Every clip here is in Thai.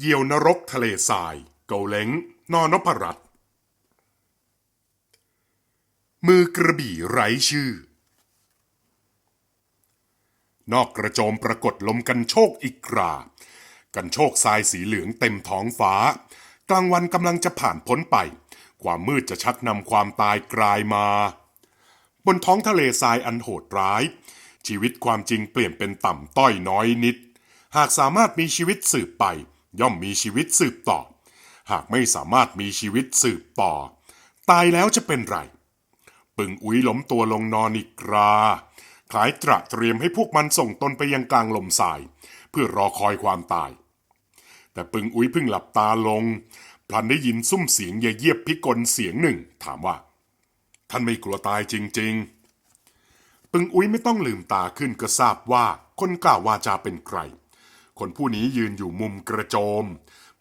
เยี่ยวนรกทะเลทราย เกาเล้ง นอนพรัตน์มือกระบี่ไร้ชื่อ นอกกระโจมปรากฏลมกันโชกอีกครา กันโชกทรายสีเหลืองเต็มท้องฟ้า กลางวันกำลังจะผ่านพ้นไป ความมืดจะชักนำความตายกลายมา บนท้องทะเลทรายอันโหดร้าย ชีวิตความจริงเปลี่ยนเป็นต่ำต้อยน้อยนิด หากสามารถมีชีวิตสืบไป ย่อมมีชีวิตสืบต่อ หากไม่สามารถมีชีวิตสืบต่อ ตายแล้วจะเป็นไร ปึงอุ้ยล้มตัวลงนอนอีกราคล้ายตระเตรียมให้พวกมันส่งตนไปยังกลางลมทราย เพื่อรอคอยความตาย แต่ปึงอุ้ยเพิ่งหลับตาลง พลันได้ยินซุ้มเสียงเยเยียบพิกลเสียงหนึ่ง ถามว่า ท่านไม่กลัวตายจริง ๆ ปึงอุ้ยไม่ต้องลืมตาขึ้นก็ทราบว่าคนกล่าววาจาเป็นใคร คนผู้นี้ยืนอยู่มุมกระโจม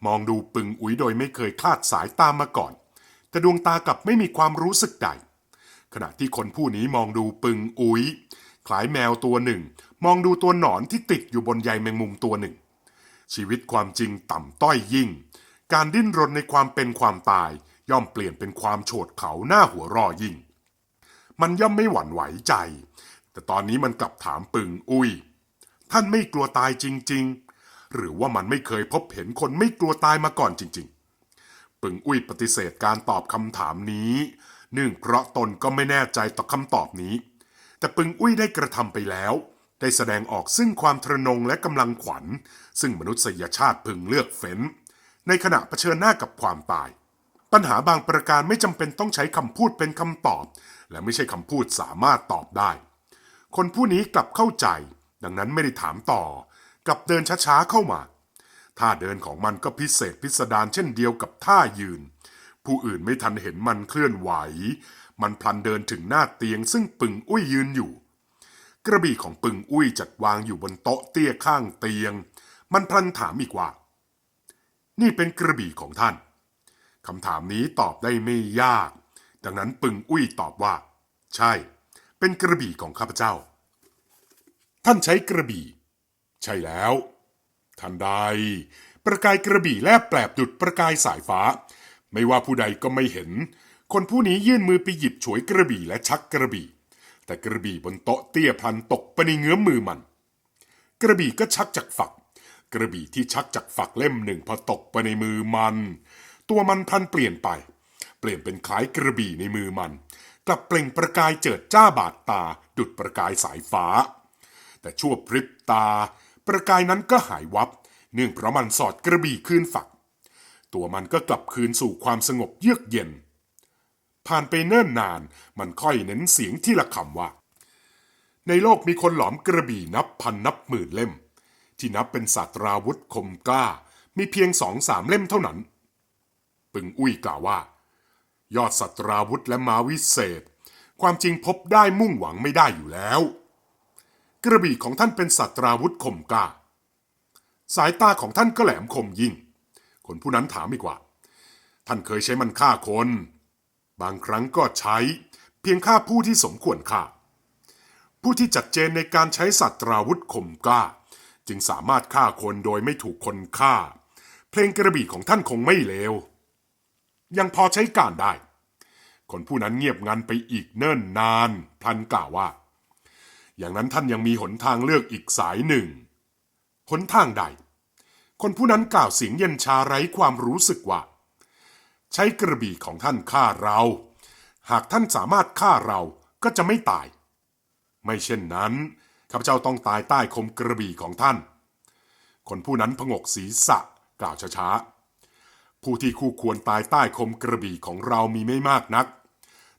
มองดูปึงอุ้ยโดยไม่เคยคลาดสายตามมาก่อน แต่ดวงตากลับไม่มีความรู้สึกใด ขณะที่คนผู้นี้มองดูปึงอุยคล้ายแมวตัวหนึ่ง มองดูตัวหนอนที่ติดอยู่บนใยแมงมุมตัวหนึ่ง ชีวิตความจริงต่ำต้อยยิ่ง การดิ้นรนในความเป็นความตายย่อมเปลี่ยนเป็นความโฉดเขาหน้าหัวรอยิ่ง มันย่อมไม่หวั่นไหวใจ แต่ตอนนี้มันกลับถามปึงอุ้ย ท่านไม่กลัวตายจริง ๆ หรือว่ามันไม่เคยพบเห็นคนไม่กลัวตายมาก่อนจริง ๆ ปึงอุ้ยปฏิเสธการตอบคำถามนี้เนื่องเพราะตนก็ไม่แน่ใจต่อคำตอบนี้ แต่ปึงอุ้ยได้กระทำไปแล้ว ได้แสดงออกซึ่งความทะนงและกำลังขวัญ ซึ่งมนุษยชาติพึงเลือกเฟ้น ในขณะเผชิญหน้ากับความตาย ปัญหาบางประการไม่จำเป็นต้องใช้คำพูดเป็นคำตอบ และไม่ใช่คำพูดสามารถตอบได้ คนผู้นี้กลับเข้าใจ ดังนั้นไม่ได้ถามต่อ กลับเดินช้าๆเข้ามาท่าเดินของมันก็พิเศษพิสดารเช่นเดียวกับท่ายืน ผู้อื่นไม่ทันเห็นมันเคลื่อนไหว มันพลันเดินถึงหน้าเตียงซึ่งปึงอุ้ยยืนอยู่ กระบี่ของปึงอุ้ยจัดวางอยู่บนโต๊ะเตี้ยข้างเตียง มันพลันถามอีกว่า นี่เป็นกระบี่ของท่านคำถามนี้ตอบได้ไม่ยาก ดังนั้นปึงอุ้ยตอบว่า ใช่ เป็นกระบี่ของข้าพเจ้า ท่านใช้กระบี่ ใช่แล้ว ทันใด ประกายกระบี่แลบแปลบดุดประกายสายฟ้า ไม่ว่าผู้ใดก็ไม่เห็น คนผู้นี้ยื่นมือไปหยิบฉวยกระบี่และชักกระบี่ แต่กระบี่บนโต๊ะเตี้ยพลันตกไปในเงื้อมมือมัน กระบี่ก็ชักจากฝัก กระบี่ที่ชักจากฝักเล่มหนึ่งพอตกไปในมือมัน ตัวมันพลันเปลี่ยนไป เปลี่ยนเป็นคล้ายกระบี่ในมือมันกลับเปล่งประกายเจิดจ้าบาดตา ดุดประกายสายฟ้า แต่ชั่วพริบตา ประกายนั้นก็หายวับ เนื่องเพราะมันสอดกระบี่คืนฝัก ตัวมันก็กลับคืนสู่ความสงบเยือกเย็น ผ่านไปเนิ่นนานมันค่อยเน้นเสียงที่ละคำว่า ในโลกมีคนหลอมกระบี่นับพันนับหมื่นเล่ม ที่นับเป็นศาสตราวุธคมกล้า มีเพียงสองสามเล่มเท่านั้น ปึงอุ้ยกล่าวว่า ยอดสัตราวุธและมาวิเศษ ความจริงพบได้มุ่งหวังไม่ได้อยู่แล้ว กระบี่ของท่านเป็นสัตราวุธคมกล้า สายตาของท่านก็แหลมคมยิ่ง คนผู้นั้นถามอีกว่า ท่านเคยใช้มันฆ่าคน บางครั้งก็ใช้เพียงฆ่าผู้ที่สมควรฆ่า ผู้ที่จัดเจนในการใช้สัตราวุธคมกล้า จึงสามารถฆ่าคนโดยไม่ถูกคนฆ่า เพลงกระบี่ของท่านคงไม่เลว ยังพอใช้การได้ คนผู้นั้นเงียบงันไปอีกเนิ่นนาน พลันกล่าวว่า อย่างนั้นท่านยังมีหนทางเลือกอีกสายหนึ่ง หนทางใด คนผู้นั้นกล่าวเสียงเย็นชาไร้ความรู้สึกว่า ใช้กระบี่ของท่านฆ่าเรา หากท่านสามารถฆ่าเราก็จะไม่ตาย ไม่เช่นนั้นข้าพเจ้าต้องตายใต้คมกระบี่ของท่าน คนผู้นั้นพงกศีรษะกล่าวช้าๆ ผู้ที่คู่ควรตายใต้คมกระบี่ของเรามีไม่มากนัก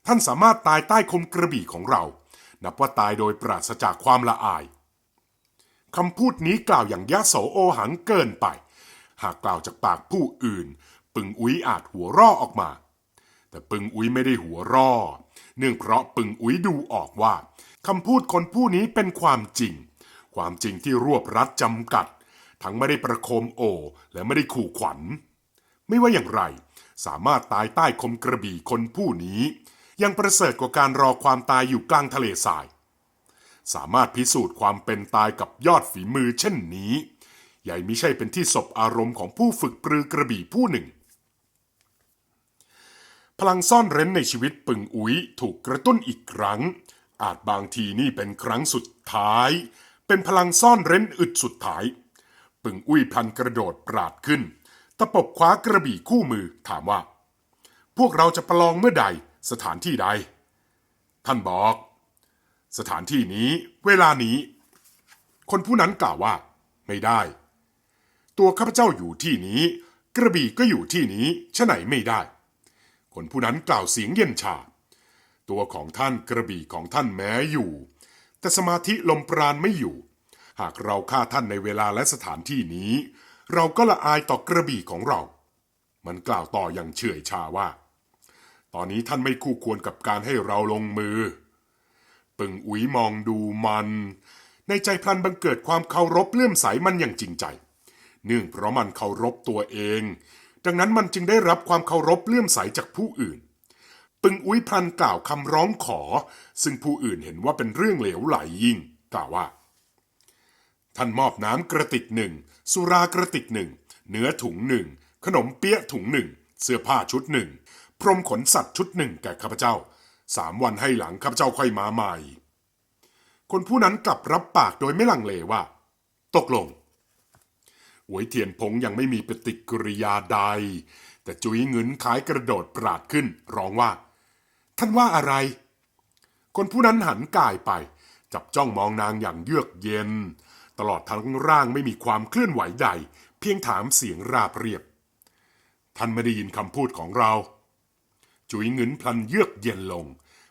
ท่านสามารถตายใต้คมกระบี่ของเรา นับว่าตายโดยปราศจากความละอายคำพูดนี้กล่าวอย่างยะโสโอหังเกินไป หากกล่าวจากปากผู้อื่น ปึงอุ้ยอาจหัวร่อออกมา แต่ปึงอุ้ยไม่ได้หัวร่อ เนื่องเพราะปึงอุ้ยดูออกว่าคำพูดคนผู้นี้เป็นความจริง ความจริงที่รวบรัดจำกัด ทั้งไม่ได้ประโคมโอ และไม่ได้ขู่ขวัญ ไม่ว่าอย่างไร สามารถตายใต้คมกระบี่คนผู้นี้ ยังประเสริฐกว่าการรอความตายอยู่กลางทะเลทราย สามารถพิสูจน์ความเป็นตายกับยอดฝีมือเช่นนี้ ใหญ่มิใช่เป็นที่ศบอารมณ์ของผู้ฝึกปรือกระบี่ผู้หนึ่ง พลังซ่อนเร้นในชีวิตปึงอุ๋ยถูกกระตุ้นอีกครั้ง อาจบางทีนี่เป็นครั้งสุดท้าย เป็นพลังซ่อนเร้นอึดสุดท้าย ปึงอุ้ยพันกระโดดปราดขึ้นตะปบคว้ากระบี่คู่มือถามว่า พวกเราจะประลองเมื่อใด สถานที่ใด ท่านบอก สถานที่นี้เวลานี้ คนผู้นั้นกล่าวว่า ไม่ได้ ตัวข้าพเจ้าอยู่ที่นี้ กระบี่ก็อยู่ที่นี้ฉะไหนไม่ได้ คนผู้นั้นกล่าวเสียงเย็นชา ตัวของท่านกระบี่ของท่านแม้อยู่ แต่สมาธิลมปราณไม่อยู่ หากเราฆ่าท่านในเวลาและสถานที่นี้ เราก็ละอายต่อกระบี่ของเรา มันกล่าวต่ออย่างเฉื่อยชาว่า ตอนนี้ท่านไม่คู่ควรกับการให้เราลงมือ ปึงอุ๋ยมองดูมัน ในใจพลันบังเกิดความเคารพเลื่อมใสมันอย่างจริงใจ เนื่องเพราะมันเคารพตัวเอง ดังนั้นมันจึงได้รับความเคารพเลื่อมใสจากผู้อื่น ปึงอุ๋ยพลันกล่าวคำร้องขอ ซึ่งผู้อื่นเห็นว่าเป็นเรื่องเหลวไหลยิ่ง กล่าวว่า ท่านมอบน้ำกระติกหนึ่งสุรากระติกหนึ่งเนื้อถุงหนึ่งขนมเปี๊ยะถุงหนึ่งเสื้อผ้าชุดหนึ่ง พรมขนสัตว์ชุดหนึ่งแก่ข้าพเจ้าสามวันให้หลังข้าพเจ้าค่อยมาใหม่ คนผู้นั้นกลับรับปากโดยไม่ลังเลว่า ตกลงหวยเทียนพงยังไม่มีปฏิกิริยาใด แต่จุ๋ยเงินคล้ายกระโดดปราดขึ้น ร้องว่า ท่านว่าอะไร คนผู้นั้นหันกายไป จับจ้องมองนางอย่างเยือกเย็น ตลอดทั้งร่างไม่มีความเคลื่อนไหวใด เพียงถามเสียงราบเรียบ ท่านไม่ได้ยินคำพูดของเรา จุ๋ยเงินพลันเยือกเย็นลง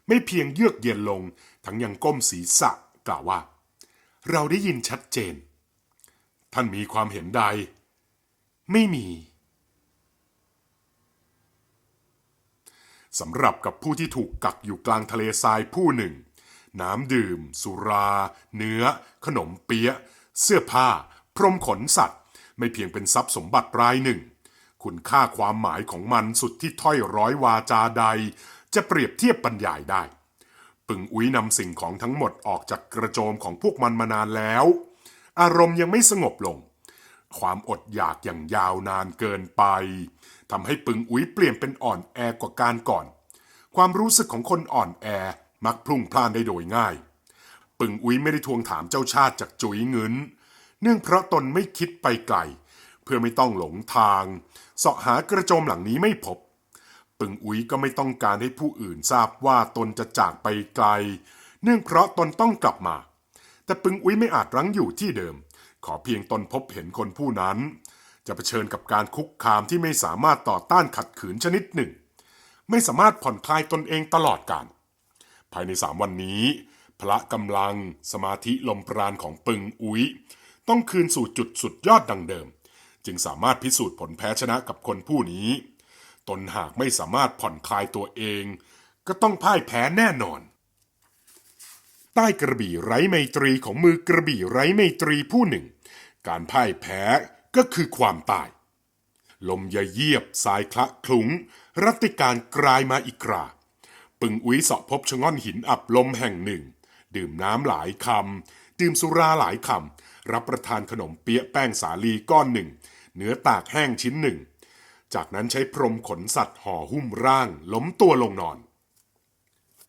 ไม่เพียงเยือกเย็นลง ทั้งยังก้มศีรษะกล่าวว่า เราได้ยินชัดเจน ท่านมีความเห็นใด ไม่มีสำหรับกับผู้ที่ถูกกักอยู่กลางทะเลทรายผู้หนึ่ง น้ำดื่ม สุรา เนื้อ ขนมเปี๊ยะ เสื้อผ้า พรมขนสัตว์ ไม่เพียงเป็นทรัพย์สมบัติรายหนึ่ง คุณค่าความหมายของมันสุดที่ถ้อยร้อยวาจาใด จะเปรียบเทียบบรรยายได้ ปึงอุ้ยนำสิ่งของทั้งหมดออกจากกระโจมของพวกมันมานานแล้ว อารมณ์ยังไม่สงบลง ความอดอยากอย่างยาวนานเกินไปทำให้ปึงอุ้ยเปลี่ยนเป็นอ่อนแอกว่าการก่อน ความรู้สึกของคนอ่อนแอมักพลุ่งพล่านได้โดยง่าย ปึงอุ้ยไม่ได้ทวงถามเจ้าชาติจากจุ๋ยเงิน เนื่องเพราะตนไม่คิดไปไกล พื่อไม่ต้องหลงทางเสาะหากระโจมหลังนี้ไม่พบ ปึงอุ้ยก็ไม่ต้องการให้ผู้อื่นทราบว่าตนจะจากไปไกล เนื่องเพราะตนต้องกลับมา แต่ปึงอุ้ยไม่อาจรั้งอยู่ที่เดิม ขอเพียงตนพบเห็นคนผู้นั้นจะเผชิญกับการคุกคามที่ไม่สามารถต่อต้านขัดขืนชนิดหนึ่ง ไม่สามารถผ่อนคลายตนเองตลอดกาลภายในสามวันนี้ พละกำลังสมาธิลมปราณของปึงอุ้ย ต้องคืนสู่จุดสุดยอดดังเดิม จึงสามารถพิสูจน์ผลแพ้ชนะกับคนผู้นี้ ตนหากไม่สามารถผ่อนคลายตัวเอง ก็ต้องพ่ายแพ้แน่นอน ใต้กระบี่ไร้ไมตรีของมือกระบี่ไร้ไมตรีผู้หนึ่ง การพ่ายแพ้ก็คือความตาย ลมยาเยียบสายคละคลุ้ง รัติการกลายมาอีกราปึงอุ้ยเสาะพบชะง่อนหินอับลมแห่งหนึ่ง ดื่มน้ำหลายคำดื่มสุราหลายคำรับประทานขนมเปี๊ยะแป้งสาลีก้อนหนึ่ง เนื้อตากแห้งชิ้นหนึ่ง จากนั้นใช้พรมขนสัตว์ห่อหุ้มร่าง ล้มตัวลงนอน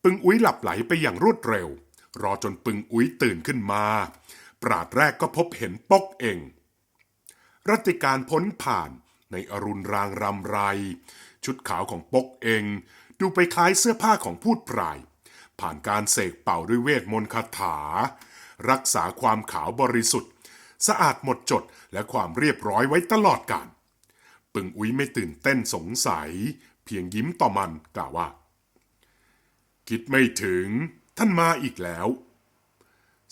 ปึงอุ้ยหลับไหลไปอย่างรวดเร็ว รอจนปึงอุ้ยตื่นขึ้นมา ปราดแรกก็พบเห็นปกเองรัติการพ้นผ่านในอรุณรางรำไร ชุดขาวของปกเองดูไปคล้ายเสื้อผ้าของพูดปลาย ผ่านการเสกเป่าด้วยเวทมนต์คาถา รักษาความขาวบริสุทธิ์ สะอาดหมดจดและความเรียบร้อยไว้ตลอดกาลปึงอุ้ยไม่ตื่นเต้นสงสัย เพียงยิ้มต่อมันกล่าวว่า คิดไม่ถึงท่านมาอีกแล้ว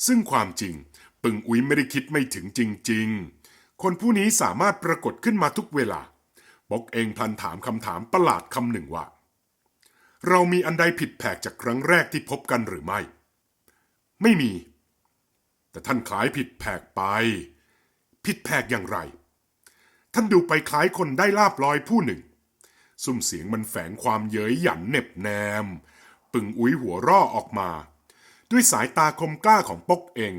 ซึ่งความจริง ปึงอุ้ยไม่ได้คิดไม่ถึงจริง ๆ คนผู้นี้สามารถปรากฏขึ้นมาทุกเวลาบกเองพลันถามคำถามประหลาดคำหนึ่งว่า เรามีอันใดผิดแผกจากครั้งแรกที่พบกันหรือไม่ ไม่มี แต่ท่านคล้ายผิดแผกไป ผิดแผกอย่างไร ท่านดูไปคล้ายคนได้ลาบลอยผู้หนึ่ง ซุ้มเสียงมันแฝงความเย้ยหยันเน็บแนม ปึงอุ้ยหัวร่อออกมา ด้วยสายตาคมกล้าของปกเอง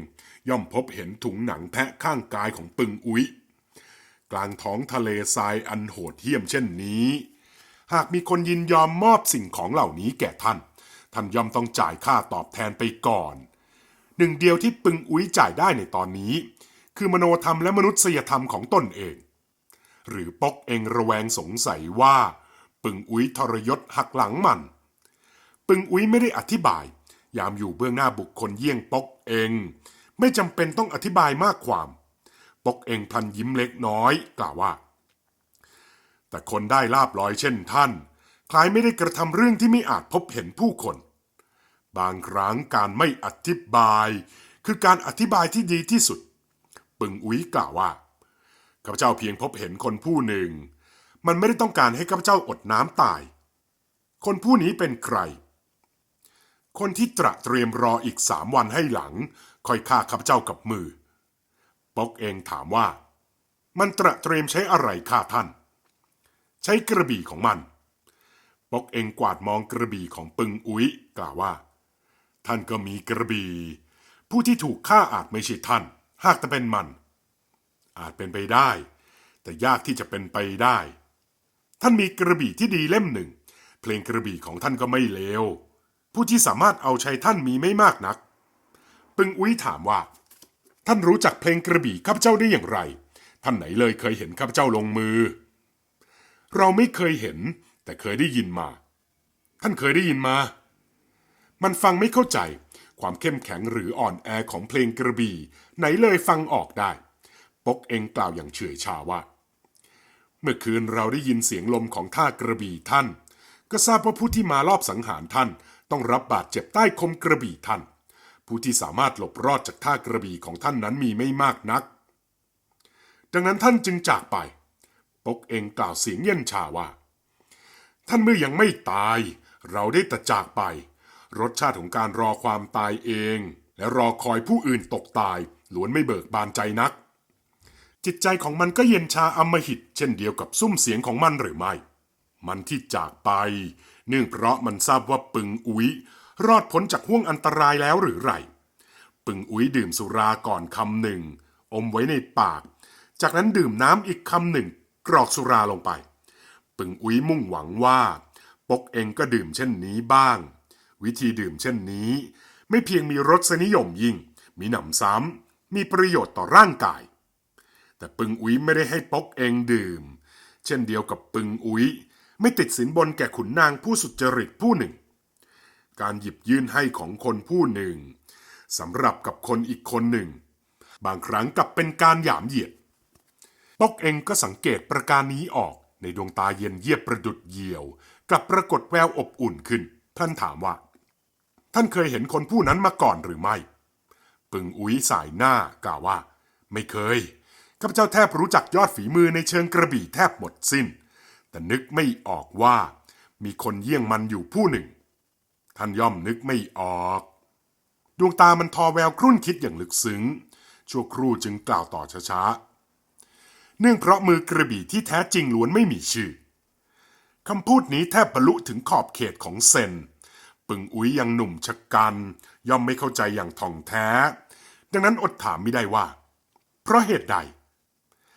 ย่อมพบเห็นถุงหนังแพะข้างกายของปึงอุ้ยกลางท้องทะเลทรายอันโหดเหี้ยมเช่นนี้ หากมีคนยินยอมมอบสิ่งของเหล่านี้แก่ท่าน ท่านย่อมต้องจ่ายค่าตอบแทนไปก่อน หนึ่งเดียวที่ปึงอุ้ยจ่ายได้ในตอนนี้ คือมโนธรรมและมนุษยธรรมของตนเอง หรือปกเองระแวงสงสัยว่า ปึงอุ้ยทรยศหักหลังมัน ปึงอุ้ยไม่ได้อธิบาย ยามอยู่เบื้องหน้าบุคคลเยี่ยงปกเอง ไม่จำเป็นต้องอธิบายมากความ ปกเองพันยิ้มเล็กน้อย กล่าวว่า แต่คนได้ลาบลอยเช่นท่าน คล้ายไม่ได้กระทำเรื่องที่ไม่อาจพบเห็นผู้คน บางครั้งการไม่อธิบาย คือการอธิบายที่ดีที่สุด ปึงอุ้ยกล่าวว่าข้าพเจ้าเพียงพบเห็นคนผู้หนึ่ง มันไม่ได้ต้องการให้ข้าพเจ้าอดน้ำตาย คนผู้นี้เป็นใคร คนที่ตระเตรียมรออีกสามวันให้หลัง ค่อยฆ่าข้าพเจ้ากับมือปอกเองถามว่า มันตระเตรียมใช้อะไรฆ่าท่าน ใช้กระบี่ของมันปอกเองกวาดมองกระบี่ของปึงอุ้ยกล่าวว่า ท่านก็มีกระบี่ ผู้ที่ถูกฆ่าอาจไม่ใช่ท่าน หากแต่เป็นมัน อาจเป็นไปได้ แต่ยากที่จะเป็นไปได้ ท่านมีกระบี่ที่ดีเล่มหนึ่ง เพลงกระบี่ของท่านก็ไม่เลว ผู้ที่สามารถเอาชัยท่านมีไม่มากนัก ปึงอุ้ยถามว่า ท่านรู้จักเพลงกระบี่ข้าพเจ้าได้อย่างไร ท่านไหนเลยเคยเห็นข้าพเจ้าลงมือ เราไม่เคยเห็น แต่เคยได้ยินมา ท่านเคยได้ยินมา มันฟังไม่เข้าใจ ความเข้มแข็งหรืออ่อนแอของเพลงกระบี่ ไหนเลยฟังออกได้ ปกเองกล่าวอย่างเฉยชาว่า เมื่อคืนเราได้ยินเสียงลมของท่ากระบี่ท่าน ก็ทราบว่าผู้ที่มาลอบสังหารท่าน ต้องรับบาดเจ็บใต้คมกระบี่ท่าน ผู้ที่สามารถหลบรอดจากท่ากระบี่ของท่านนั้นมีไม่มากนัก ดังนั้นท่านจึงจากไป ปกเองกล่าวเสียงเย็นชาว่า ท่านเมื่อยังไม่ตาย เราได้แต่จากไป รสชาติของการรอความตายเอง และรอคอยผู้อื่นตกตายล้วนไม่เบิกบานใจนัก จิตใจของมันก็เย็นชาอมหิต เช่นเดียวกับซุ้มเสียงของมันหรือไม่ มันที่จากไป เนื่องเพราะมันทราบว่าปึงอุ้ยรอดพ้นจากห่วงอันตรายแล้วหรือไรปึงอุ้ยดื่มสุราก่อนคำหนึ่ง อมไว้ในปาก จากนั้นดื่มน้ำอีกคำหนึ่ง กรอกสุราลงไป ปึงอุ้ยมุ่งหวังว่า ปกเองก็ดื่มเช่นนี้บ้าง วิธีดื่มเช่นนี้ ไม่เพียงมีรสนิยมยิ่ง มีหนำซ้ำมีประโยชน์ต่อร่างกาย แต่ปึงอุ้ยไม่ได้ให้ปกเองดื่ม เช่นเดียวกับปึงอุ้ยไม่ติดสินบนแก่ขุนนางผู้สุจริตผู้หนึ่ง การหยิบยื่นให้ของคนผู้หนึ่งสำหรับกับคนอีกคนหนึ่ง บางครั้งกับเป็นการหยามเหยียดปกเองก็สังเกตประการนี้ออกในดวงตาเย็นเยียบประดุดเหยี่ยว กลับปรากฏแววอบอุ่นขึ้น ท่านถามว่า ท่านเคยเห็นคนผู้นั้นมาก่อนหรือไม่ ปึงอุ้ยสายหน้ากล่าวว่า ไม่เคยข้าพเจ้าแทบรู้จักยอดฝีมือในเชิงกระบี่แทบหมดสิ้น แต่นึกไม่ออกว่า มีคนเยี่ยงมันอยู่ผู้หนึ่ง ท่านย่อมนึกไม่ออก ดวงตามันทอแววครุ่นคิดอย่างลึกซึ้ง ชั่วครู่จึงกล่าวต่อช้าๆ เนื่องเพราะมือกระบี่ที่แท้จริงล้วนไม่มีชื่อคำพูดนี้แทบบรรลุถึงขอบเขตของเซน ปึงอุ้ยยังหนุ่มชะกัน ย่อมไม่เข้าใจอย่างท่องแท้ ดังนั้นอดถามไม่ได้ว่า เพราะเหตุใด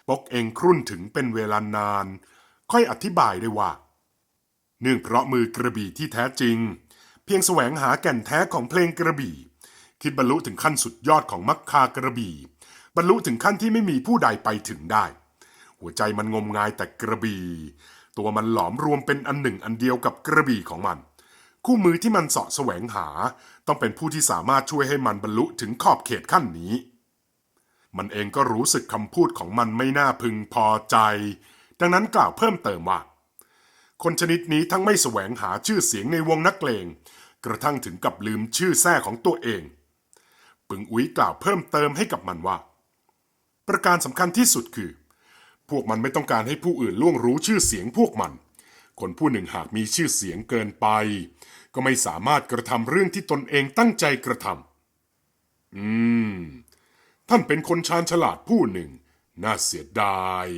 ปกเองครุ่นถึงเป็นเวลานาน ค่อยอธิบายได้ว่า เนื่องเพราะมือกระบี่ที่แท้จริง เพียงแสวงหาแก่นแท้ของเพลงกระบี่ คิดบรรลุถึงขั้นสุดยอดของมักคากระบี่ บรรลุถึงขั้นที่ไม่มีผู้ใดไปถึงได้ หัวใจมันงมงายแต่กระบี่ ตัวมันหลอมรวมเป็นอันหนึ่งอันเดียวกับกระบี่ของมัน คู่มือที่มันเสาะแสวงหา ต้องเป็นผู้ที่สามารถช่วยให้มันบรรลุถึงขอบเขตขั้นนี้ มันเองก็รู้สึกคำพูดของมันไม่น่าพึงพอใจ ดังนั้นกล่าวเพิ่มเติมว่า คนชนิดนี้ทั้งไม่แสวงหาชื่อเสียงในวงนักเลง กระทั่งถึงกับลืมชื่อแท้ของตัวเองปึงอุ้ยกล่าวเพิ่มเติมให้กับมันว่า ประการสำคัญที่สุดคือ พวกมันไม่ต้องการให้ผู้อื่นล่วงรู้ชื่อเสียงพวกมัน คนผู้หนึ่งหากมีชื่อเสียงเกินไป ก็ไม่สามารถกระทำเรื่องที่ตนเองตั้งใจกระทำอืม ท่านเป็นคนชาญฉลาดผู้หนึ่ง น่าเสียดาย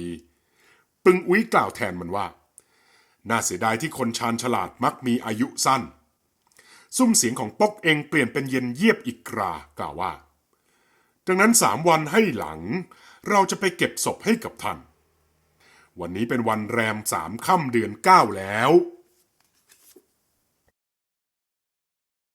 ปึงอุ้ยกล่าวแทนมันว่า น่าเสียดายที่คนชาญฉลาดมักมีอายุสั้น ซุ้มเสียงของปอกเองเปลี่ยนเป็นเย็นเยียบอีกครากล่าวว่า ดังนั้นสามวันให้หลัง เราจะไปเก็บศพให้กับท่าน วันนี้เป็นวันแรมสามค่ำเดือนเก้าแล้ว